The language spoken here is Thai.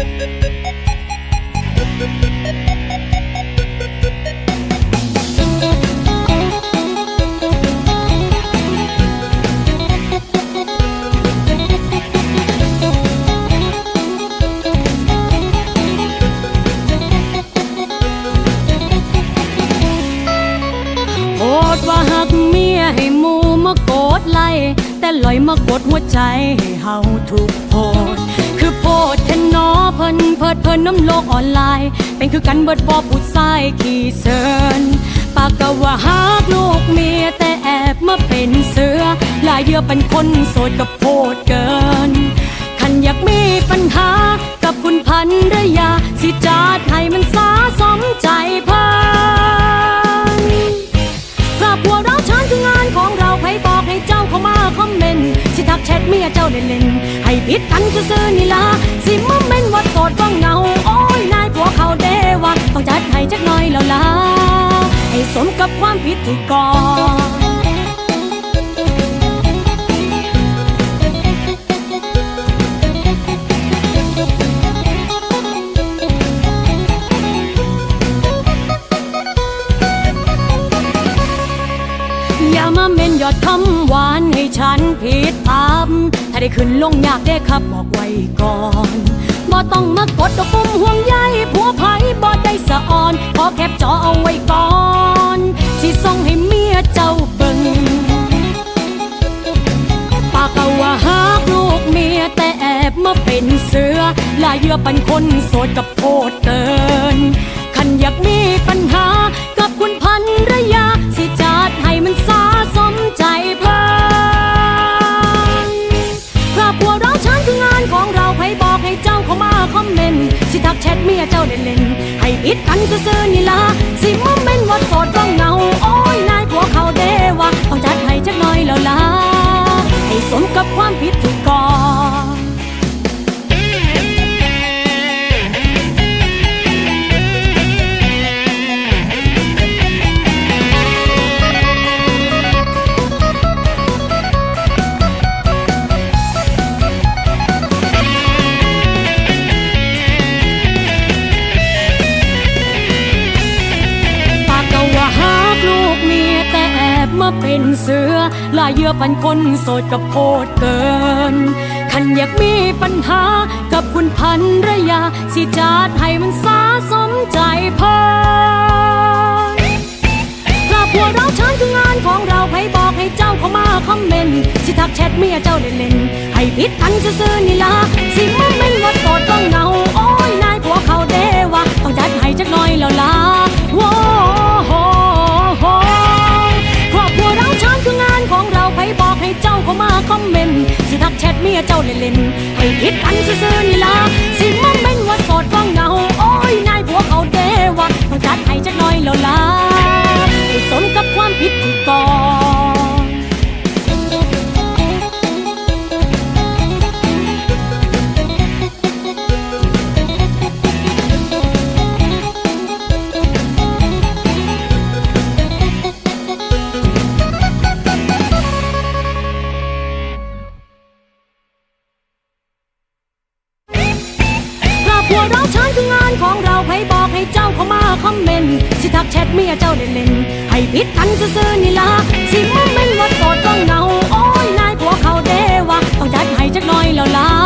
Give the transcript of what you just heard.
โอดว่าหักเมียให้หมูมากดไล่แต่ลอยมากดหัวใจให้เฮาถูกโพด นเพิดเพิ่นน้ำโลกออนไลน์ เป็นคือกันเบิดบอผู้ชายขี่เซินปากกะว่าหักลูกเมียแต่แอบมาเป็นเสือลายเยื่อเป็นคนโสดกับโพดเกินคันอยากมีปัญหากับคุณพันรยา สิจาดให้มันสาสมใจเพิ่นครอบครัวเราชานคืองานของเราใครบอกให้เจ้าเข้ามาคอมเมนต์สิทักแชทเมียเจ้าเล่นๆให้ผิดกันซื่อๆนี่ละ จักหน่อยแล้วล่ะให้สมกับความผิดที่ก่ออย่ามาเม่นยอดคำหวานให้ฉันผิดตามถ้าได้ขึ้นลงอยากได้ครับบอกไว้ก่อนบ่ต้องมากดดอกปุ่มห่วงใยผัวไผ่บ่ได้สะ ออนขอแคบจอเอาไว้ก่อน สิส่งให้เมียเจ้าเบิ่งปากก็ว่าหากลูกเมียแต่แอบมาเป็นเสือลายเยื่อปันคนโสดกับโพดเกิน วเล่นๆให้ผิดกันซื่อๆนี่ล่ะสิมาเม่นวัดโสดว่าเงา โอ้ยนายผัวเขาเดว่าต้องจัดให้จักหน่อยแล้วล่ะให้สมกับความผิดที่ มาเป็นเสือลายเยื่อปันคนโสดกับโพดเกินคันอยากมีปัญหากับคุณพันรยา สิจัดให้มันสาสมใจเพิ่นครอบครัวเราชานคืองานของเราใครบอกให้เจ้าเข้ามาคอมเมนต์สิทักแชทเมียเจ้าเล่นๆให้ผิดกันซื่อนี่ล่ะสิมาเม่นว่าโสดว่าเหงาโอ้ยนายผัวเขาเดว่าต้องจัดให้จักหน่อยแล้วล่ะ เมียเจ้าเล่นๆให้ผิดกันซื่อๆนี่ล่ะสิมาเม่นว่าโสดฟ้องเงาโอ้ยนายผัวเขาเดว่าต้องจัดให้จักหน่อยแล้วล่ะ เราเชิญคืองานของเราให้บอกให้เจ้าเข้ามาคอมเมนต์สิทักแชทเมียเจ้าเล่นๆให้พิดกันซื่อนี่ละสิมุ่งเม่นวัดโสดก็เงา โอ้ยนายผัวเขาเดว่าต้องจัดให้จักน้อยแล้วล่ะ